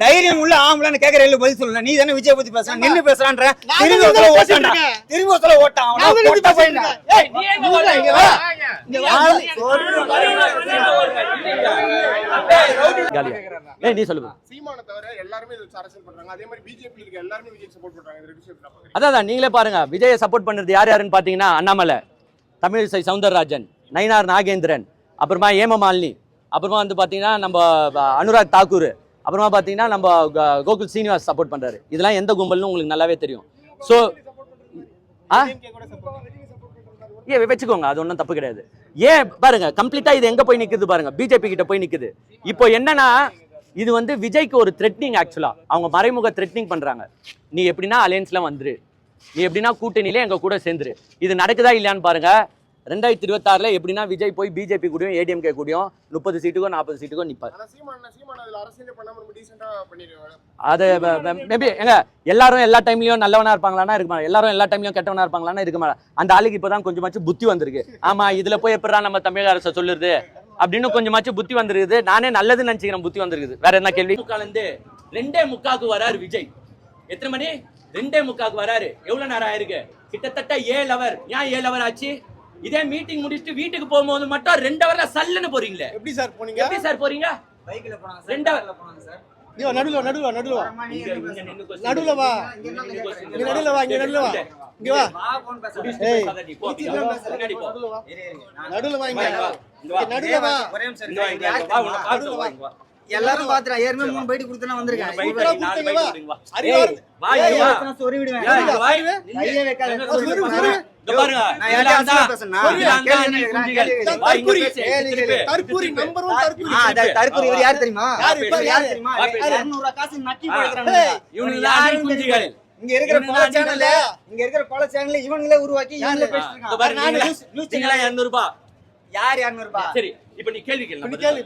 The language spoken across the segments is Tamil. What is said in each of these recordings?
தைரியம் உள்ள ஆம்பளைன்னு கேக்குற பதில் சொல்லல நீ தானே விஜய் பத்தி பேசுற நின்னு பேசுறான்ற திரும்பி பேசிட்டு ஓட்டான்டா. திரும்பி ஒருத்தர ஓட்டான் அவனா பொட்ட. இருக்கேன். ஏய், நீ எங்க வர? இங்க வா. இங்க வா. காலியா ஏய் நீ சொல்லுங்க சீமானை தவிர எல்லாருமே இது அரசியல் பண்றாங்க அதே மாதிரி பிஜேபி இருக்க எல்லாருமே விஜய் சப்போர்ட் பண்றாங்க இந்த ரெண்டு விஷயம்? அதான் அதான் நீங்களே பாருங்க விஜயை சப்போர்ட் பண்ணுறது யார் யாருன்னு பார்த்தீங்கன்னா அண்ணாமலை தமிழிசை சவுந்தரராஜன் நயினார் நாகேந்திரன் அப்புறமா ஏமமாலினி அப்புறமா வந்து பார்த்தீங்கன்னா நம்ம அனுராக் தாக்கூர் அப்புறமா பார்த்தீங்கன்னா நம்ம கோகுல் சீனிவாஸ் சப்போர்ட் பண்ணுறாரு இதெல்லாம் எந்த கும்பல்னு உங்களுக்கு நல்லாவே தெரியும். ஸோ ஆ? ஏ வச்சுக்கோங்க அது ஒன்றும் தப்பு கிடையாது. ஏன் பாருங்க கம்ப்ளீட்டா இது எங்க போய் நிக்குது பாருங்க பிஜேபி கிட்ட போய் நிக்குது. இப்போ என்னன்னா இது வந்து விஜய்க்கு ஒரு த்ரெட்னிங் ஆக்சுவலா அவங்க மறைமுக த்ரெட்னிங் பண்றாங்க. நீ எப்படின்னா அலையன்ஸ்ல வந்துரு. நீ எப்படின்னா கூட்டணியிலே எங்க கூட சேர்ந்துரு. இது நடக்குதா இல்லையான்னு பாருங்க. ரெண்டாயிரத்தி இருபத்தாறுல எப்படின்னா விஜய் போய் பிஜேபி கூடயும் ஏடிஎம்கே கூடயும் முப்பது சீட்டுக்கோ நாற்பது சீட்டுக்கோ பண்ணிடுவாங்க அது மேபி எங்க எல்லாரும் எல்லா டைம்லயும் நல்லவனா இருப்பாங்களான்னா இருக்க மாட்டாங்க. எல்லாரும் எல்லா டைம்லயும் கெட்டவனா இருப்பாங்களான்னா இருக்க மாட்டாங்க. அந்த ஆளுக்கு இப்பதான் கொஞ்சமாச்சும் புத்தி வந்திருக்கு. ஆமா இதுல போய் எப்படா நம்ம தமிழக அரசு சொல்லுறது? அப்படின்னு கொஞ்சமாச்சும் புத்தி வந்திருக்குது. நானே நல்லதுன்னு நினைச்சுக்கிறேன் புத்தி வந்திருக்குது. வேற என்ன கேள்வி? முக்காலந்து ரெண்டே முக்காக்கு வராரு விஜய். எத்தனை மணி? ரெண்டே முக்காக்கு வராரு. எவ்வளவு நேரம் ஆயிருக்கு? கிட்டத்தட்ட ஏழு அவர் ஏன் ஏழு அவர் ஆச்சு? இதே மீட்டிங் முடிச்சுட்டு வீட்டுக்கு போகும்போது மட்டும் ரெண்டு ஹவர்ல சல்லுன்னு போறீங்க எப்படி சார் போனீங்க எப்படி சார் போறீங்க பைக்ல போனாங்க சார், ரெண்டா- கார்ல போனாங்க சார். நடுவுல நடுவுல வா, நடுவுல நடுவுல வா. இங்க வா, இங்க வா. இங்க வா. ஏய். வா. இங்க. வா. ஒரே நிமிஷம் இங்க வா, வா, இங்க வா. எல்லாரும் பாத்துறா ஏற்கனவே மூணு பைட்டு வந்திருக்கேன் வா. வா. வா, சொறி விடுவேன். கையே வைக்காத. இங்க இவர் யார் தெரியுமா? யாரு? தெரியுமா. இருநூறு காசு நக்கி இருக்கிற பல சேனல்ல இங்க இருக்கிற பல சேனல்ல இவனுங்களே உருவாக்கி இவங்களே ஆ, பேசிட்டு இங்க இருக்காங்க. பாரு, நான் நீங்களா- நியூஸ் நியூஸ் நீங்களா சேனல் 200 ரூபாய். யார் 200 ரூபாய் சரி. இப்ப நீ கேள்வி கேளு நீ கேள்வி,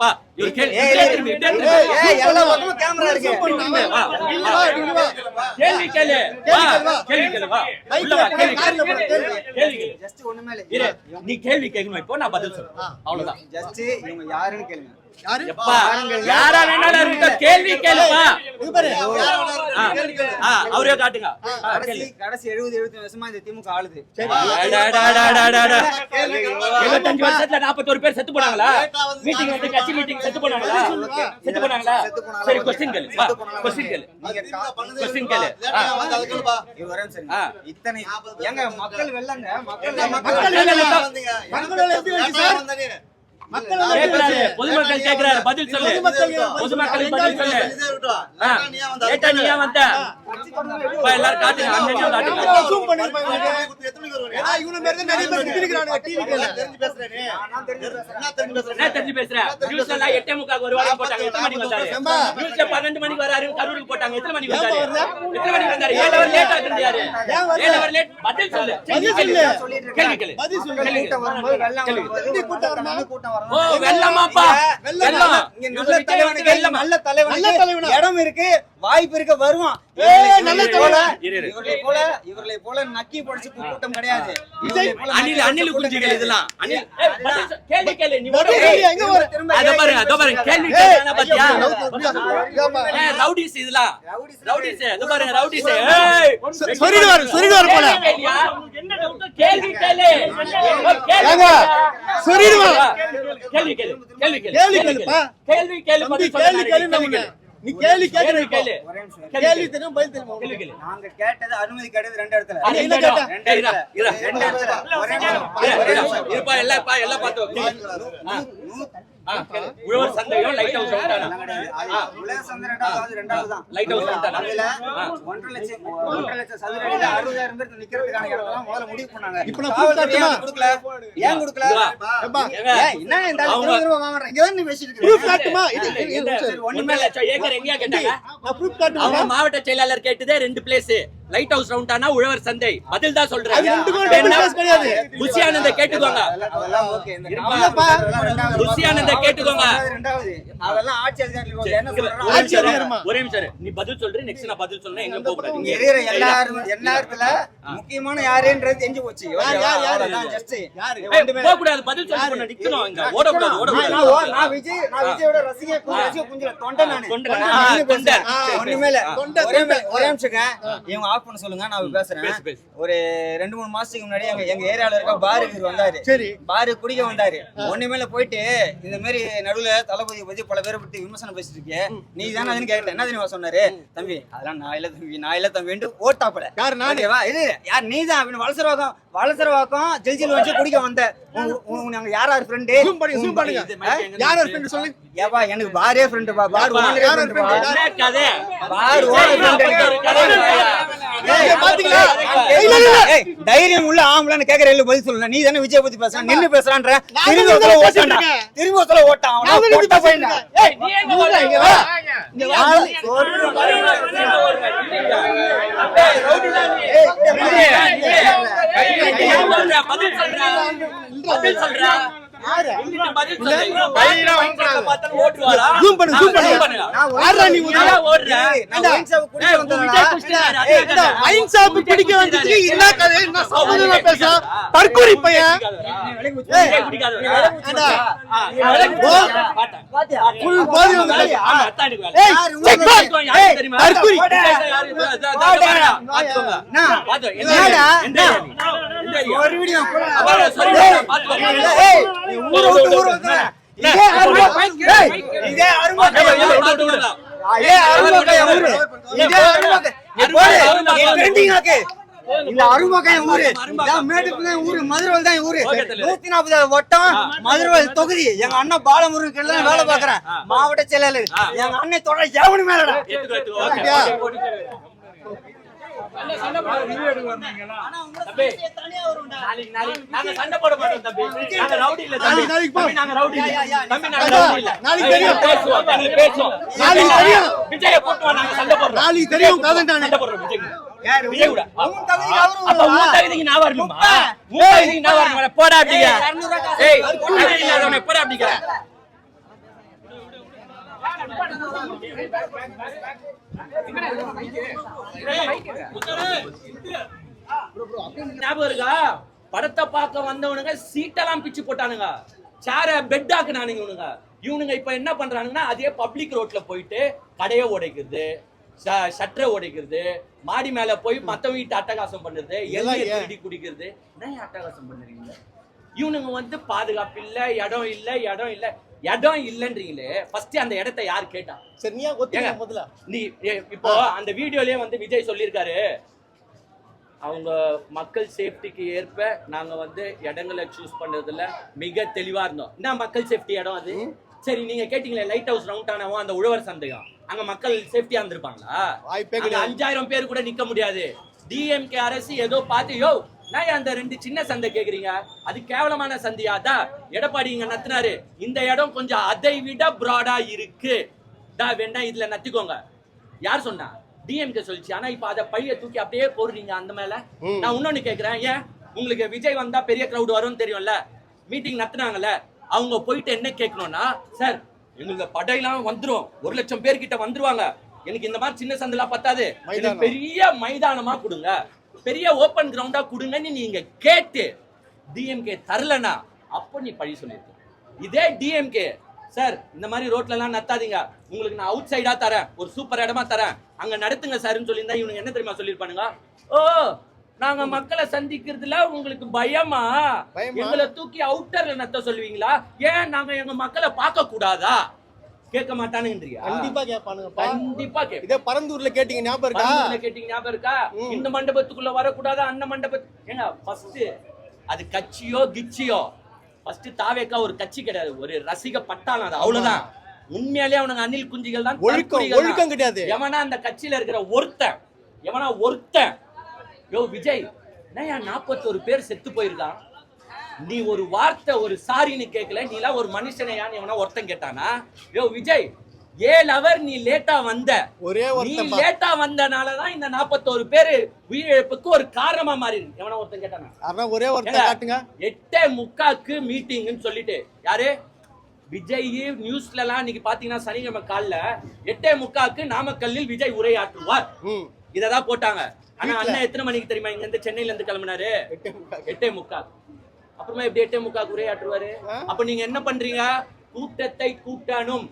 பா, இவர் கேமரா இருக்கு. கேளு. கேளு, வா. உள்ள வா, கேளு ஜஸ்ட் ஒண்ணுமே இல்ல. நீ கேட்கணும் இப்போ நான் பதில் சொல்றேன் அவ்வளவுதான். ஜஸ்ட் இவங்க யாருன்னு கேளுங்க. யாரு? எப்பா யாரா வேணாலும் இருக்கட்டும். கேள்வி கேளுப்பா இங்க பாரு. ஆ, ஆ, அவரே காட்டுங்க. கடைசி எழுபது எழுபத்தி வருஷமா இந்த திமுக ஆளுது. டா, டா, டா, டா, டா, டா, டா. எழுபத்தஞ்சு வருஷத்துல நாற்பத்தோரு பேர் செத்து போனாங்களா? மீட்டிங் வந்து கட்சி மீட்டிங் செத்து போனாங்களா? செத்து போனாங்களா? சரி கொஸ்டின் கேளு வா கொஸ்டின் கேளு கொஸ்டின் கேளு. இத்தனை மக்கள் வெள்ளங்க மக்கள் மக்கள் பொதுமக்கள் பதில் சொல்லு. பொதுமக்களுக்கு பதில் சொல்லு. நீ ஏன் வந்த எல்லாரும் காட்டுங்க. காட்டுங்க. தெரிஞ்சு பேசுறேன். என்ன தெரிஞ்சு பேசுற நியூஸ்ல எல்லாம் எட்டே முக்காக்கு ஒரு வாரம் போட்டாங்க. எத்தனை மணிக்கு வந்தாரு? நியூஸ்ல பன்னெண்டு மணிக்கு வராரு? கரூருக்கு போட்டாங்க. எத்தனை மணிக்கு வந்தாரு? எத்தனை மணிக்கு வந்தாரு? ஏழு அவர் லேட் ஆகுது யாரு? ஏழு அவர் லேட் பதில் சொல்லு. பதில் சொல்லு. கேள்வி பதில் சொல்லு. கூட்டம். வரும்போது? கூட்டம் ஓ வெள்ளமாப்பா. வெள்ளமா? நல்ல தலைவனுக்கு வெள்ளமா. நல்ல தலைவனுக்கு? இடம் இருக்கு வாய்ப்பு இருக்கு வருவான். நல்ல போல. இவர்களை போல இவர்களை போல நக்கி படிச்சு கூட்டம் கிடையாது. அணில் அணில் குஞ்சுகள். இதெல்லாம். அணில். கேள்வி கேளு நீ எங்க வர? திரும்ப அத அதோ கேள்வி பாத்தியா? ரவுடிஸ் இதெல்லாம். ரவுடிஸ் அதோ ரவுடிஸ். ஏய் சொரிடுவாரு, சொரிடுவாரு போல. என்ன டவுட் கேள்வி கேளு. கேள்வி ஏங்க, கேள்வி கேளு கேள்வி கேளு கேள்வி கேளுப்பா. கேள்வி கேள்வி சொல்லு கேளு கேள்வி நம்ம. நீ கேள்வி கேட்கற கேள்வி. கேள்வி தெரியும் பதில் தெரியும் கேள்வி கேளு நாங்க கேட்டது அனுமதி கிடையாது ரெண்டு இடத்துல என்ன கேட்டா? ரெண்டு இடத்துல. இருப்பா எல்லாம் எல்லாம் கேளு. உழவர் சந்தையும் லைட் ஹவுஸ் விட்டானா அதெல்லாம் கிடையாது. அது உலக சந்தை ரெண்டாவது, ரெண்டாவது தான். லைட் ஹவுஸ் விட்டானா அதுல ஆ. ஒன்றரை லட்சம் ஒன்றரை லட்சம் சதுர அடியில அறுபதாயிரம் பேர் நிக்கிறதுக்கான இடத்தெல்லாம் முதல்ல முடிவு பண்ணாங்க. இப்ப நான் காவல்துறை proof ஏன் கொடுக்கல? ஏன் என்ன இந்த. இருபது ரூபா வாங்குறான். இங்க தான் பேசிட்டு ஒண்ணுமே லட்சம் ஏக்கர் எங்கேயா கேட்டாங்க? மாவட்ட செயலாளர் கேட்டதே ரெண்டு பிளேஸ் லைட் ஹவுஸ் ரவுண்டானா உழவர் சந்தை பதில் தான் சொல்றேன் ஆனந்த கேட்டுக்கோங்க ஆனந்த கேட்டுக்கோங்க. ஒரே நிமிஷம். நீ பதில் சொல்ற நெக்ஸ்ட் நான் பதில் சொல்றேன் எங்க போக கூடாது முக்கியமான யாருன்றது தெரிஞ்சு போச்சு போக கூடாது பதில் சொல்லிட்டு நிக்கணும் இங்க ஓடக்கூடாது நான் ஓடக்கூடாது நான் ஓ- நான் விஜய் நான் விஜயோட ரசிகை ரசிகை குஞ்சுல தொண்டை நானு தொண்டை. நான் ஆ, நின்னு பேசுறேன். தொண்டை. ஒண்ணுமே இல்ல. தொண்டை, ஒரே தொண்டை. ஒரே நிமிஷங்க இவங்க ஆஃப் பண்ண சொல்லுங்க நான் பேசுறேன். பேசு, பேசு. ஒரு ரெண்டு மூணு மாசத்துக்கு முன்னாடி எங்க எங்க ஏரியால இருக்க பாரு வீர் வந்தாரு. சரி. பாரு குடிக்க வந்தாரு. ஒண்ணுமேல போயிட்டு இந்த மாதிரி நடுவுல தளபதியை பத்தி பல பேரை பத்தி விமர்சனம் பேசிட்டு இருக்கே நீ தானே அதுன்னு கேட்டேன். என்ன தெரியுமா சொன்னாரு? தம்பி அதெல்லாம் நான் இல்ல தம்பி நான் இல்ல தம்பின்ட்டு ஓட்டாப்பல. யார் நானு? ஓகேவா? இது யார் நீ தான் அப்படின்னு வளசரவாக்கம் வளசரவாக்கம் ஜெல்ஜில் வச்சு குடிக்க வந்த. நாங்க யார்? யார் ஃப்ரெண்டு யார் இருக்கு? ஃப்ரெண்ட் சொல்லு ஏப்பா எனக்கு பாரே ஃப்ரெண்டு பா. பார் ஓனரே யார் ஃப்ரெண்டு பார் ஓனர்? ஏய், தைரியம் உள்ள ஆம்பளைன்னு கேக்குற பதில் சொல்லல நீ தானே விஜய் பத்தி பேசுற நின்னு பேசுறான்ற திரும்பி ஓட்டான்டா இருக்கேன். திரும்பி ஒருத்தர ஓட்டான் அவனா. பதில் சொல்றா பதில் சொல்றா குடிக்க வந்துச்சு என்ன கதை என்ன பேச தற்கூரி பையன்? ஒரு வீடியோ ஊரை விட்டு ஊரை. இதே அருமை இதே. இதே ஊரு. இதே அருமக்காய- நீ போடு. நீ trending ஆக்கு. இந்த அருமக்காய ஊரு. இதான் மேட்டுக்குள்ள ஊரு. மதுரவால் தான் ஊரு. நூத்தி நாற்பது வட்டம் மதுரவால் தொகுதி எங்க அண்ணன் பாலமுருகன் வேலை பாக்குறேன் மாவட்ட செயலாளர். எங்க அண்ணன் தொடர் எவனு மேலடா ஏத்துக்கோ, ஏத்துக்கோ. Okay, okay. Okay, okay. தம்பி, நாளைக்கு, தெரியும். போடா அப்படிங்க. போடா அப்படிங்க. ஞாபகம் இருக்கா? படத்தை பார்க்க வந்தவனுங்க சீட்டெல்லாம் பிச்சு போட்டானுங்க. சேர பெட் ஆக்குனானுங்க இவனுங்க. இவனுங்க இப்ப என்ன பண்றானுங்கன்னா அதே பப்ளிக் ரோட்ல போயிட்டு கடையை உடைக்கிறது ஷட்டரை உடைக்கிறது மாடி மேல போய் மத்த வீட்டு அட்டகாசம் பண்றது? திருடி குடிக்கிறது. என்ன அட்டகாசம் பண்ணுறீங்க? இவனுங்க வந்து பாதுகாப்பு இல்ல இடம் இல்ல இடம் இல்ல. இடம் இல்லன்றீங்களே ஃபர்ஸ்ட் அந்த இடத்தை யார் கேட்டா? சரி நீயா ஒத்துக்க? முதல்ல. நீ இப்போ அந்த வீடியோலயே வந்து விஜய் சொல்லியிருக்காரு. அவங்க மக்கள் சேஃப்டிக்கு ஏற்ப நாங்க வந்து இடங்களை சூஸ் பண்றதுல மிக தெளிவா இருந்தோம். என்ன மக்கள் சேஃப்டி இடம் அது? சரி நீங்க கேட்டீங்களே லைட் ஹவுஸ் ரவுண்ட் ஆனவன் அந்த உழவர் சந்தேகம். அங்க மக்கள் சேஃப்டியா இருந்திருப்பாங்களா. அஞ்சாயிரம் பேர் கூட நிக்க முடியாது. டிஎம்கே அரசு ஏதோ பார்த்து யோ நான் அந்த ரெண்டு சின்ன சந்தை கேக்குறீங்க? அது கேவலமான சந்தையா? அதான் எடப்பாடி இங்க நத்துனாரு. இந்த இடம் கொஞ்சம் அதை விட ப்ராடா இருக்கு. டா வேணா இதுல நத்திக்கோங்க. யார் சொன்னா? டிஎம்கே சொல்லிச்சு. ஆனா இப்ப அத பைய தூக்கி அப்படியே போடுறீங்க அந்த மேல. நான் இன்னொன்னு கேக்குறேன். ஏன்? உங்களுக்கு விஜய் வந்தா பெரிய கிரவுட் வரும்னு தெரியும்ல? மீட்டிங் நடத்துனாங்கல்ல அவங்க போயிட்டு என்ன கேட்கணும்னா சார் எங்களுக்கு படையெல்லாம் வந்துரும். ஒரு லட்சம் பேர் கிட்ட வந்துருவாங்க. எனக்கு இந்த மாதிரி சின்ன சந்தெல்லாம் பத்தாது. பெரிய மைதானமா கொடுங்க. பெரிய ஓபன் கிரவுண்டா கொடுங்கன்னு நீங்க கேட்டு டிஎம்கே தரலனா அப்போ நீ பழி சொல்லிருக்க இதே டிஎம்கே சார் இந்த மாதிரி ரோட்ல எல்லாம் நத்தாதீங்க உங்களுக்கு நான் அவுட் சைடா தரேன். ஒரு சூப்பர் இடமா தரேன். அங்க நடத்துங்க சார்னு சொல்லியிருந்தா இவனுங்க என்ன தெரியுமா சொல்லிருப்பானுங்க ஓ நாங்க மக்களை சந்திக்கிறதுல உங்களுக்கு பயமா? பயமா? எங்களை தூக்கி அவுட்டர்ல நத்த சொல்லுவீங்களா? ஏன் நாங்க எங்க மக்களை பார்க்க கூடாதா கேட்க மாட்டானுங்கன்றியா? கண்டிப்பா கேட்பானுங்கப்பா கண்டிப்பா கேட்பேன். இதே பரந்தூர்ல கேட்டீங்க ஞாபகம் இருக்கா? கேட்டீங்க ஞாபகம் இருக்கா? இந்த மண்டபத்துக்குள்ள வரக்கூடாது அந்த மண்டபத்து ஏங்க ஃபர்ஸ்ட் அது கட்சியோ கிச்சியோ ஃபர்ஸ்ட் தாவேக்கா ஒரு கட்சி கிடையாது ஒரு ரசிக பட்டாளம் அது அவ்வளவுதான். உண்மையாலே அவனுங்க அணில் குஞ்சுகள் தான் ஒழுக்கம். ஒழுக்கம் கிடையாது. எவனா அந்த கட்சியில இருக்கிற ஒருத்தன் எவனா ஒருத்தன் யோ விஜய் என்னய்யா நாற்பத்தொரு பேர் செத்து போயிருக்கான்? நீ ஒரு வார்த்தை ஒரு சாரின்னு கேட்கல. நீ எல்லாம் ஒரு மனுஷனையான்னு எவனா ஒருத்தன் கேட்டானா? யோ விஜய் ஏழு அவர் நீ லேட்டா வந்த. ஒரே நீ லேட்டா வந்தனாலதான் இந்த நாற்பத்தோரு பேரு உயிரிழப்புக்கு ஒரு காரணமா மாறி எவனா ஒருத்தன் கேட்டானா? ஒரே ஒருத்தன் காட்டுங்க. எட்டே முக்காக்கு மீட்டிங்னு சொல்லிட்டு. யாரு? விஜய் நியூஸ்ல எல்லாம் இன்னைக்கு பாத்தீங்கன்னா சனிக்கிழமை காலைல எட்டே முக்காக்கு நாமக்கல்லில் விஜய் உரையாற்றுவார். இததான் போட்டாங்க. ஆனா. அண்ணன் எத்தனை மணிக்கு தெரியுமா இங்க இருந்து சென்னையில இருந்து கிளம்பினாரு? எட்டே முக்கால். அப்புறமா எப்படி எட்டே முக்கால் உரையாற்றுவாரு? அப்ப நீங்க என்ன பண்றீங்க? கூட்டத்தை கூட்டணும்.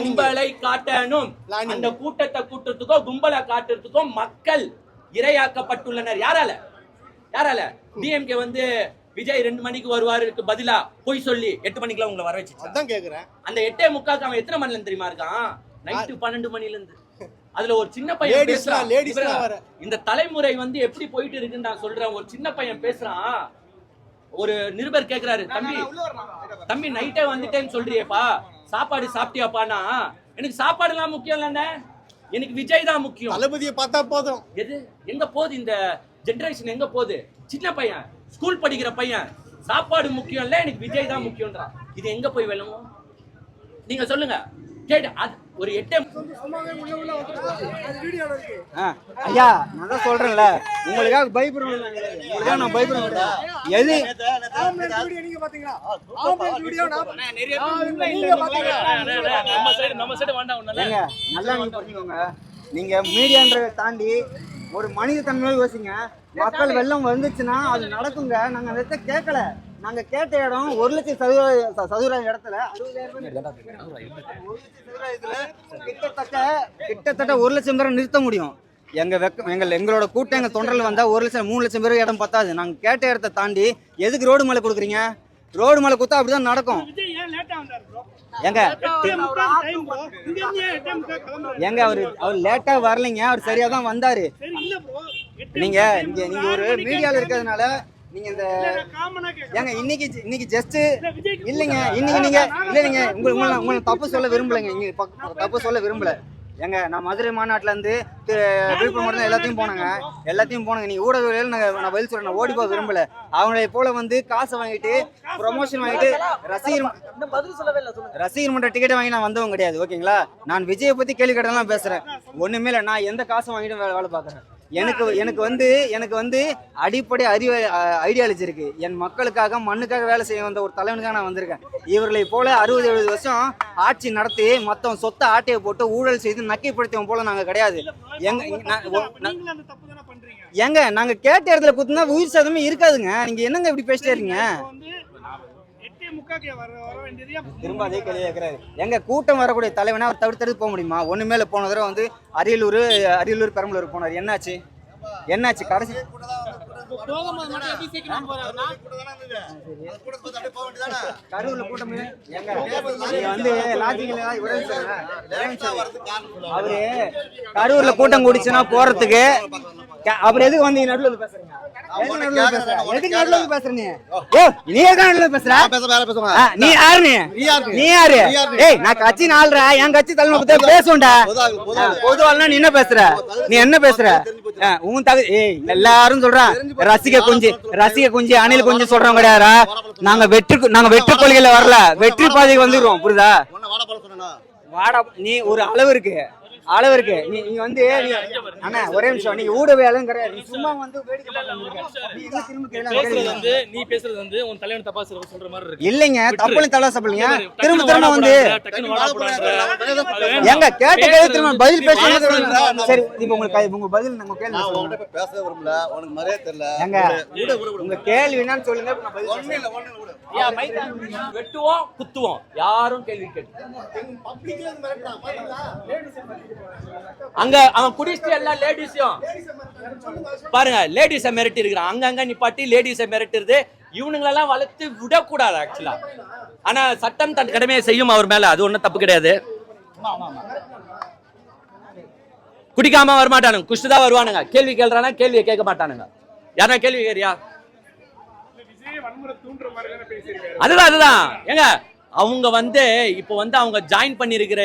கும்பலை காட்டணும். அந்த கூட்டத்தை கூட்டுறதுக்கோ கும்பலை காட்டுறதுக்கோ மக்கள் இரையாக்கப்பட்டுள்ளனர். யாரால? யாரால? டிஎம்கே வந்து விஜய் ரெண்டு மணிக்கு வருவாருக்கு பதிலா பொய் சொல்லி எட்டு மணிக்கெல்லாம் உங்களை வர வச்சு அதான் கேக்குறேன். அந்த எட்டே முக்காக்கு அவன் எத்தனை மணில தெரியுமா இருக்கான்? நைட்டு பன்னெண்டு மணில இருந்து அதுல ஒரு சின்ன பையன் பேசுறான். இந்த தலைமுறை வந்து எப்படி போயிட்டு இருக்குன்னு நான் சொல்றேன். ஒரு சின்ன பையன் பேசுறான். ஒரு நிருபர் கேக்குறாரு தம்பி தம்பி நைட்டே வந்துட்டேன்னு சொல்றியேப்பா. சாப்பாடு சாப்பிட்டியாப்பானா எனக்கு சாப்பாடு எல்லாம் முக்கியம் இல்லைண்ணே. எனக்கு விஜய் தான் முக்கியம். தளபதியை பார்த்தா போதும். எது? எங்க போகுது இந்த ஜெனரேஷன் எங்க போகுது? சின்ன பையன் ஸ்கூல் படிக்கிற பையன் சாப்பாடு முக்கியம் இல்ல எனக்கு விஜய் தான் முக்கியம்ன்றான் இது எங்க போய் விளங்கும் நீங்க சொல்லுங்க. கேட்டு அது ஒரு எட்டே ஆ, ஐயா நான் தான் சொல்றேன்ல. உங்களுக்காக பயப்படுறேன் உங்களுக்காக நான் பயப்படுறேன் எது? ஏங்க நல்லா நீங்க புரிஞ்சுக்கோங்க. நீங்க மீடியான்றதை தாண்டி ஒரு மனித தன்மையோட யோசிங்க. மக்கள் வெள்ளம் வந்துச்சுன்னா அது நடக்குங்க. நாங்க அதை கேட்கல. நாங்க கேட்ட இடம் ஒரு லட்சம் சதுர ச- சதுர இடத்துல கிட்டத்தட்ட கிட்டத்தட்ட ஒரு லட்சம் பேரை நிறுத்த முடியும். எங்க வெக்க எங்கள் எங்களோட கூட்டம் எங்க தொண்டர்கள் வந்தா ஒரு லட்சம் மூணு லட்சம் பேருக்கு இடம் பத்தாது. நாங்க கேட்ட இடத்த தாண்டி எதுக்கு ரோடு மேலே கொடுக்குறீங்க? ரோடு மேலே கொடுத்தா அப்படிதான் நடக்கும். ஏங்க ஏங்க அவர் அவர் லேட்டா வரலைங்க. அவர் சரியா தான் வந்தாரு நீங்க இங்க நீங்க ஒரு மீடியால இருக்கிறதுனால நீங்க இந்த ஏங்க இன்னைக்கு இன்னைக்கு ஜஸ்ட் இல்லைங்க இன்னைக்கு நீங்க இல்ல நீங்க உங்களை உங்களை தப்பு சொல்ல விரும்பலைங்க. இங்க தப்பு சொல்ல விரும்பல. ஏங்க நான் மதுரை மாநாட்டுல இருந்து விழுப்புரம் மட்டும் எல்லாத்தையும் போனாங்க. எல்லாத்தையும் போனாங்க. நீங்க ஊடகவியல் நான் நான் பதில் சொல்றேன். நான் ஓடி போக விரும்பல. அவங்களை போல வந்து காசை வாங்கிட்டு ப்ரொமோஷன் வாங்கிட்டு ரசிகர் ரசிகர் மன்ற டிக்கெட் வாங்கி நான் வந்தவங்க கிடையாது ஓகேங்களா? நான் விஜயை பத்தி கேள்வி கேட்டதெல்லாம் பேசுறேன். ஒண்ணுமே இல்லை நான் எந்த காசும் வாங்கிட்டு வேலை வேலை பார்க்குறேன். எனக்கு எனக்கு வந்து எனக்கு வந்து அடிப்படை அறிவு ஐடியாலஜி இருக்கு. என் மக்களுக்காக மண்ணுக்காக வேலை செய்ய வந்த ஒரு தலைவனுக்காக நான் வந்திருக்கேன். இவர்களை போல அறுபது எழுபது வருஷம் ஆட்சி நடத்தி மொத்தம் சொத்தை ஆட்டையை போட்டு ஊழல் செய்து நக்கைப்படுத்தியவன் போல நாங்க கிடையாது. எங்க இங்க- நான் ஒ- நான்- ஏங்க நாங்க கேட்ட இடத்துல குத்துனா உயிர் சேதமே இருக்காதுங்க. நீங்க என்னங்க இப்படி பேசிட்டே இருக்கீங்க? திரும்ப அதே கேள்வி கேட்கிறாரு. எங்க கூட்டம் வரக்கூடிய தலைவனா அவர் தவிர்த்து தடுத்து போக முடியுமா? ஒண்ணு மேல போன தடவை வந்து அரியலூர் அரியலூர் பெரம்பலூர் போனார். என்னாச்சு? என்னாச்சு? கடைசி கரூர்ல கூட்டம் நீங்க வந்து. அவரு கரூர்ல கூட்டம் கூடிச்சுன்னா போறதுக்கு அவர் எதுக்கு வந்து நடுவுல வந்து பேசுறீங்க? எதுக்கு நடுவுல பேசுற? நீ? ஓ நீ எதுக்கு நடுவுல வந்து பேசுற பேச வேற பேசுவாங்க ஆ, நீ யாரு நீ? நீ யாரு? ஏய் நான் கட்சி நாள்றா என் கட்சி தலைமை பத்தி. ஆ, பொதுவாள்னா நீ என்ன பேசுற? நீ என்ன பேசுற? உன் தகு ஏய் எல்லாரும் சொல்றான். ரசிக குஞ்சு ரசிக குஞ்சு அணில் குஞ்சு சொல்றவங்க கிடையாதா நாங்க வெற்றி நாங்க வெற்றி கொள்கையில வரல. வெற்றி பாதைக்கு புரியுதா? போல சொன்னேனா? வாடா நீ ஒரு அளவு இருக்கு. அளவு இருக்கு நீ நீங்க வந்து அண்ணா ஒரே நிமிஷம் நீங்க ஊடகவியலும் கிடையாது நீ சும்மா வந்து வேடிக்கை. நீ பேசுறது? வந்து நீ பேசுறது வந்து உன் தலைவன் தப்பா சொல்ற மாதிரி இருக்கு இல்லைங்க தப்புல தலை சாப்பிடுங்க டக்குனு திரும்ப திரும்ப வந்து. ஏங்க கேட்ட கேள்வி திரும்ப பதில் பேசுறது சரி இப்போ உங்களுக்கு உங்க பதில் உங்க கேள்வி சொல்லுங்க. பேசவே விரும்பல உனக்கு மரியாதை தெரியல விடு. உங்க கேள்வி என்னன்னு சொல்லுங்க வெட்டுவோம் குத்துவோம். யாரும் கேள்வி கேட்டு அங்க அவன் குடிச்சிட்டு எல்லா லேடிஸையும் பாருங்க லேடிஸை மிரட்டி இருக்கிறான் அங்கங்க நிப்பாட்டி லேடிஸை மிரட்டுறது. இவனுங்களெல்லாம் வளர்த்து விடக்கூடாது ஆக்சுவலா ஆனா சட்டம் தன் கடமையை செய்யும் அவர் மேல. அது ஒண்ணும் தப்பு கிடையாது. குடிக்காம வரமாட்டானுங்க. குஷ்டு தான் வருவானுங்க. கேள்வி கேள்றானா கேள்வியை கேட்க மாட்டானுங்க. யாரா கேள்வி கேறியா விஜய் வன்முறை தூண்டுற மாதிரி தானே பேசியிருக்காரு அதுதான் அதுதான். ஏங்க அவங்க வந்து இப்போ வந்து அவங்க ஜாயின் பண்ணியிருக்கிற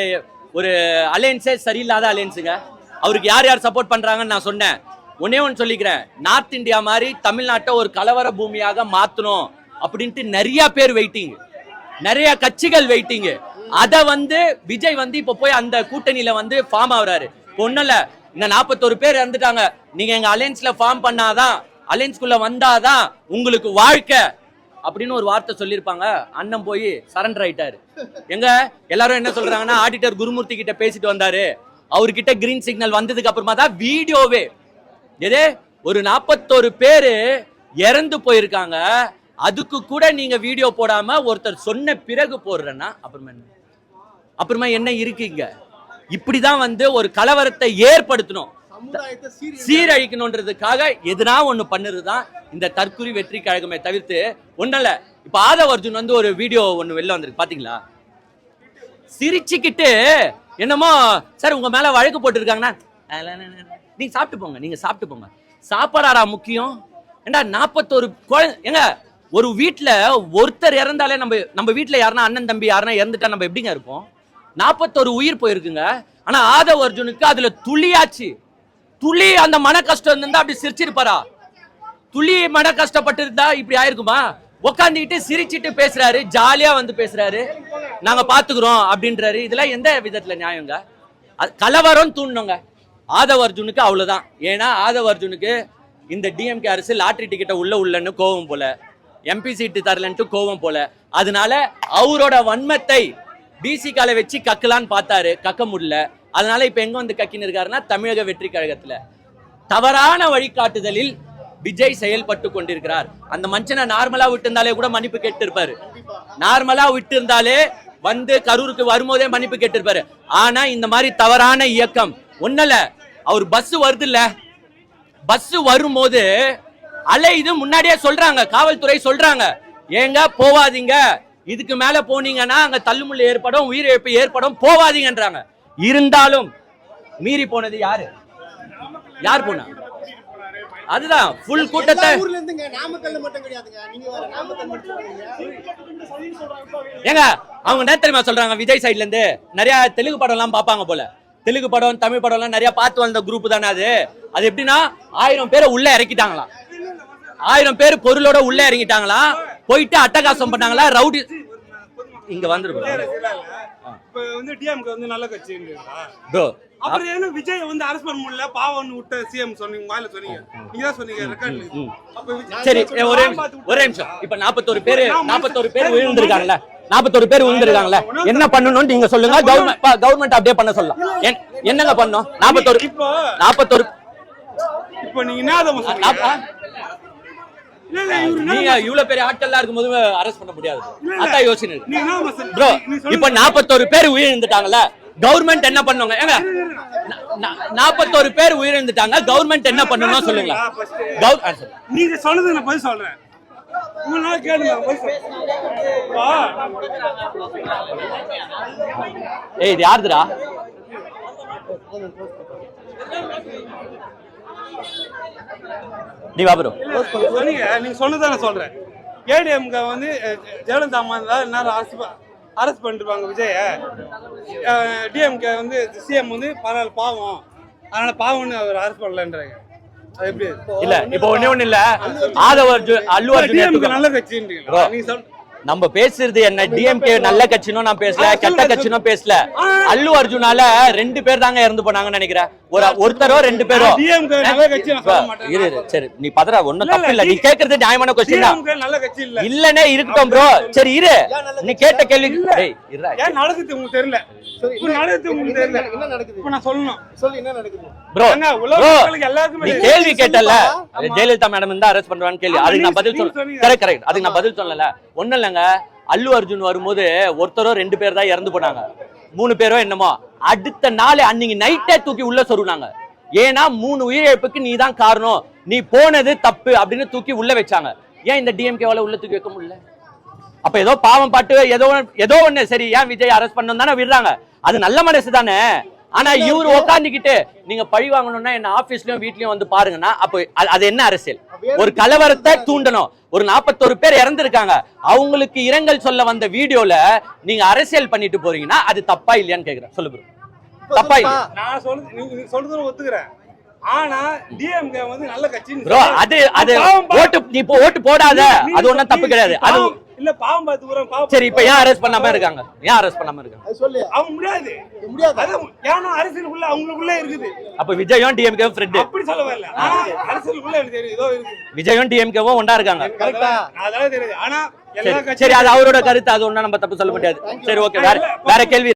ஒரு அலையன்ஸே சரியில்லாத அலையன்ஸுங்க அவருக்கு யார் யார் சப்போர்ட் பண்றாங்கன்னு நான் சொன்னேன். ஒன்னே ஒன்று சொல்லிக்கிறேன். நார்த் இந்தியா மாதிரி தமிழ்நாட்டை ஒரு கலவர பூமியாக மாத்தணும் அப்படின்ட்டு நிறைய பேர் வெயிட்டிங் நிறைய கட்சிகள் வெயிட்டிங் அத வந்து விஜய் வந்து இப்ப போய் அந்த கூட்டணியில வந்து ஃபார்ம் ஆகுறாரு. ஒண்ணும் இந்த நாற்பத்தோரு பேர் இறந்துட்டாங்க. நீங்க எங்க அலையன்ஸ்ல ஃபார்ம் பண்ணாதான் அலையன்ஸ்குள்ள வந்தாதான் உங்களுக்கு வாழ்க்கை. அப்படின்னு ஒரு வார்த்தை சொல்லியிருப்பாங்க. அண்ணன் போய் சரண்டர் ஆயிட்டாரு. எங்க? எல்லாரும் என்ன சொல்றாங்கன்னா ஆடிட்டர் குருமூர்த்தி கிட்ட பேசிட்டு வந்தாரு. அவர்கிட்ட கிரீன் சிக்னல் வந்ததுக்கு அப்புறமா தான் வீடியோவே. எதே? ஒரு நாற்பத்தோரு பேரு இறந்து போயிருக்காங்க. அதுக்கு கூட நீங்க வீடியோ போடாம ஒருத்தர் சொன்ன பிறகு போடுறேன்னா அப்புறமா என்ன? அப்புறமா என்ன இருக்கு இங்க? இப்படிதான் வந்து ஒரு கலவரத்தை ஏற்படுத்தணும். சீரழிக்கணுன்றதுக்காக எதுனா ஒண்ணு பண்ணுறதுதான் இந்த தற்குறி வெற்றி கழகமே தவிர்த்து ஒண்ணல்ல இப்ப ஆதவ அர்ஜுன் வந்து ஒரு வீடியோ ஒண்ணு வெளில வந்திருக்கு. பாத்தீங்களா சிரிச்சுக்கிட்டு என்னமோ சார் உங்க மேல வழக்கு போட்டுருக்காங்கண்ணா நீங்கள் நீங்க சாப்பிட்டு போங்க நீங்க சாப்பிட்டு போங்க. சாப்பாடாடா முக்கியம். ஏண்டா நாற்பத்தோரு குழந்தை எங்க ஒரு வீட்டில் ஒருத்தர் இறந்தாலே நம்ம நம்ம வீட்டில் யாருன்னா அண்ணன் தம்பி யாருன்னா இறந்துட்டா நம்ம எப்படிங்க இருப்போம்? நாற்பத்தோரு உயிர் போயிருக்குங்க. ஆனால் ஆதவ அர்ஜுனுக்கு அதில் துளியாச்சு. துளி அந்த மன கஷ்டம் இருந்தா அப்படி சிரிச்சிருப்பாரா? துளி மன கஷ்டப்பட்டு இருந்தா இப்படி ஆயிருக்குமா? உக்காந்துக்கிட்டு சிரிச்சிட்டு பேசுறாரு ஜாலியா வந்து பேசுறாரு. நாங்க பாத்துக்கிறோம் அப்படின்றாரு. இதெல்லாம் எந்த விதத்துல நியாயங்க? அது கலவரம் தூண்டணுங்க ஆதவ அர்ஜுனுக்கு அவ்வளவுதான். ஏன்னா ஆதவ அர்ஜுனுக்கு இந்த டிஎம்கே அரசு லாட்ரி டிக்கெட்டை உள்ள உள்ளன்னு கோவம் போல எம்பி சீட்டு தரலன்ட்டு கோவம் போல. அதனால அவரோட வன்மத்தை பிசிகால வச்சு கக்கலான்னு பார்த்தாரு. கக்க முடியல. அதனால இப்ப எங்க வந்து கக்கின்னு இருக்காருன்னா தமிழக வெற்றி கழகத்தில். தவறான வழிகாட்டுதலில் விஜய் செயல்பட்டு கொண்டிருக்கிறார். அந்த மனுஷனை நார்மலா விட்டுருந்தாலே கூட மன்னிப்பு கேட்டிருப்பாரு. நார்மலா விட்டு இருந்தாலே வந்து கரூருக்கு வரும்போதே மன்னிப்பு கேட்டிருப்பாரு. ஆனா இந்த மாதிரி தவறான இயக்கம் ஒன்னல அவர் பஸ் வருது இல்ல பஸ் வரும்போது அலை இது முன்னாடியே சொல்றாங்க காவல்துறை சொல்றாங்க. ஏங்க போவாதீங்க. இதுக்கு மேல போனீங்கன்னா அங்க தள்ளுமுள்ளு ஏற்படும் உயிரிழப்பு ஏற்படும் போவாதீங்கன்றாங்க. இருந்தாலும் மீறி போனது யாரு? யார் போனா? அதுதான் ஃபுல் கூட்டத்தை ஏங்க அவங்க என்ன தெரியுமா சொல்றாங்க? விஜய் சைடுல இருந்து நிறைய தெலுங்கு படம் எல்லாம் பாப்பாங்க போல. தெலுங்கு படம் தமிழ் படம் எல்லாம் நிறைய பார்த்து வந்த குரூப் தானே அது. அது எப்படின்னா ஆயிரம் பேரை உள்ள இறக்கிட்டாங்களாம். ஆயிரம் பேர் பொருளோட உள்ள இறங்கிட்டாங்களாம். போயிட்டு அட்டகாசம் பண்ணாங்களா? ரவுடி இங்க வந்துரு இப்ப வந்து டிஎம்கே வந்து நல்ல ப்ரோ அப்புறம் ஏன்னா விஜய் வந்து அரசு பண்ண முடியல பாவம்னு விட்ட சிஎம் சொன்னீங்க வாயில சொன்னீங்க. நீங்க தான் சொன்னீங்க சரி ஒரே ஒரே நிமிஷம். இப்ப நாற்பத்தோரு பேரு நாற்பத்தோரு பேர் விழுந்திருக்காங்கல்ல. நாற்பத்தோரு பேர் விழுந்திருக்காங்கல்ல. என்ன பண்ணணும்னு நீங்க சொல்லுங்க. கவர்மெண்ட் கவர்மெண்ட் அப்படியே பண்ண சொல்லலாம். என்- என்னங்க பண்ணணும்? நாற்பத்தோரு இப்போ நாற்பத்தோரு இப்போ நீங்க என்ன சொல்றீங்க இல்ல இல்ல இவரு என்ன நீங்க இவ்வளவு பெரிய ஆட்கள்லாம் இருக்கும்போது அரெஸ்ட் பண்ண முடியாது. அதான் யோசனை? ப்ரோ. இப்ப நாற்பத்தோரு பேர் உயிரிழந்துட்டாங்கல்ல? கவர்மெண்ட் என்ன பண்ணுவாங்க ஏங்க நாற்பத்தோரு பேர் உயிரிழந்துட்டாங்க. கவர்மெண்ட் என்ன பண்ணணும் சொல்லுங்க ஆ, first. கவர்- ஆ, சொல்லு. நீங்க சொன்னது நான் பதில் சொல்றேன். ஏய் இது யாருதுடா? நீ வா ப்ரோ சொன்னீங்க நீங்க சொன்னதை நான் சொல்றேன். ஏடிஎம்க வந்து ஜெயலலிதா அம்மா இருந்தா நேரம் அரசு அரெஸ்ட் பண்ணிருப்பாங்க விஜய. டிஎம்கே வந்து சிஎம் வந்து பரவாயில்ல பாவம். அதனால பாவம்னு அவர் அரெஸ்ட் பண்ணலன்றாங்க. இல்ல இப்ப ஒண்ணே ஒண்ணு இல்ல. ஆதவ அர்ஜுன் அல்லு அர்ஜுன். நல்ல கட்சின்றீங்களா. நீங்க சொல் நம்ம பேசுறது என்ன? டிஎம்கே நல்ல கட்சினும் நான் பேசல கெட்ட கட்சினும் பேசல. அல்லு அர்ஜுனால ரெண்டு பேர் தாங்க இறந்து போனாங்கன்னு நினைக்கிறேன். ஒரு ஒருத்தரோ ரெண்டு பேரோ? இரு சரி நீ பதற ஒண்ணும் இல்ல, தப்பு இல்ல இல்ல, நீ கேக்குறது நியாயமான கொஸ்டின் தான். இல்ல. இல்லனே இருக்கட்டும் ப்ரோ சரி இரு. நீ கேட்ட கேள்வி டேய் இருடா. ஏன் நடக்குது உங்களுக்கு தெரியல? இப்ப நடக்குது உங்களுக்கு தெரியல. என்ன நடக்குது? இப்ப நான் சொல்லணும். சொல்லு என்ன நடக்குது? ப்ரோ ஏங்க, உலக ப்ரோ மக்களுக்கு எல்லாருக்குமே நீ தெரியும். கேள்வி கேட்டல. ஜெயலலிதா மேடம் இருந்தா அரெஸ்ட் பண்ணுவான்னு கேள்வி. அதுக்கு நான் பதில் சொல்ல. கரெக்ட் கரெக்ட் அதுக்கு நான் பதில் சொல்லல. ஒண்ணும் இல்லைங்க அல்லு அர்ஜுன் வரும்போது ஒருத்தரோ ரெண்டு பேர் தான் இறந்து போனாங்க. மூணு பேரோ என்னமோ அடுத்த நாள் அன்னைக்கு நைட்டே தூக்கி உள்ள சொருனாங்க ஏன்னா மூணு உயிரிழப்புக்கு நீ தான் காரணம். நீ போனது தப்பு அப்படின்னு தூக்கி உள்ள வச்சாங்க. ஏன் இந்த டிஎம்கேவால உள்ள தூக்கி வைக்க முடியல? அப்ப ஏதோ பாவம் பாட்டு ஏதோ ஏதோ ஒண்ணு சரி ஏன் விஜய் அரெஸ்ட் பண்ணணும் தானே விடுறாங்க. அது நல்ல மனசு தானே. ஆனா இவரு உட்காந்துக்கிட்டு நீங்க பழி வாங்கணும்னா என்ன ஆபீஸ்லயும் வீட்லயும் வந்து பாருங்கன்னா அப்ப அது- என்ன அரசியல்? ஒரு கலவரத்தை தூண்டணும். ஒரு நாற்பத்தோரு பேர் இறந்திருக்காங்க. அவங்களுக்கு இரங்கல் சொல்ல வந்த வீடியோல நீங்க அரசியல் பண்ணிட்டு போறீங்கன்னா அது தப்பா இல்லையான்னு கேக்குறேன். சொல்லு bro. தப்பா இல்லையா நான் சொல்றது ஒத்துக்கிறேன். ஆனா டிஎம்கே வந்து நல்ல கட்சி ப்ரோ அது அது ஓட்டு நீ இப்போ ஓட்டு போடாத. அது ஒண்ணும் தப்பு கிடையாது. அது இல்ல பாவம் பார்த்து ஊரம் பாவம் சரி இப்ப ஏன் அரெஸ்ட் பண்ணாம இருக்காங்க? ஏன் அரெஸ்ட் பண்ணாம இருக்காங்க? அது சொல்லு. அவங்க முடியாது. முடியாது? அது ஏன்னா அரசியலுக்குள்ள அவங்களுக்குள்ள இருக்குது. அப்ப விஜயும் டிஎம்கே ஃப்ரெண்டு அப்படி சொல்ல வரல. அரசியலுக்குள்ள எனக்கு தெரியும் ஏதோ இருக்குது. விஜயும் டிஎம்கேவும் ஒண்டா இருக்காங்க. கரெக்டா அதெல்லாம் தெரியாது. ஆனா எல்லா சரி அது அவரோட கருத்து அது ஒண்ணும் நம்ம தப்பு சொல்ல முடியாது. சரி ஓகே வேற வேற கேள்வி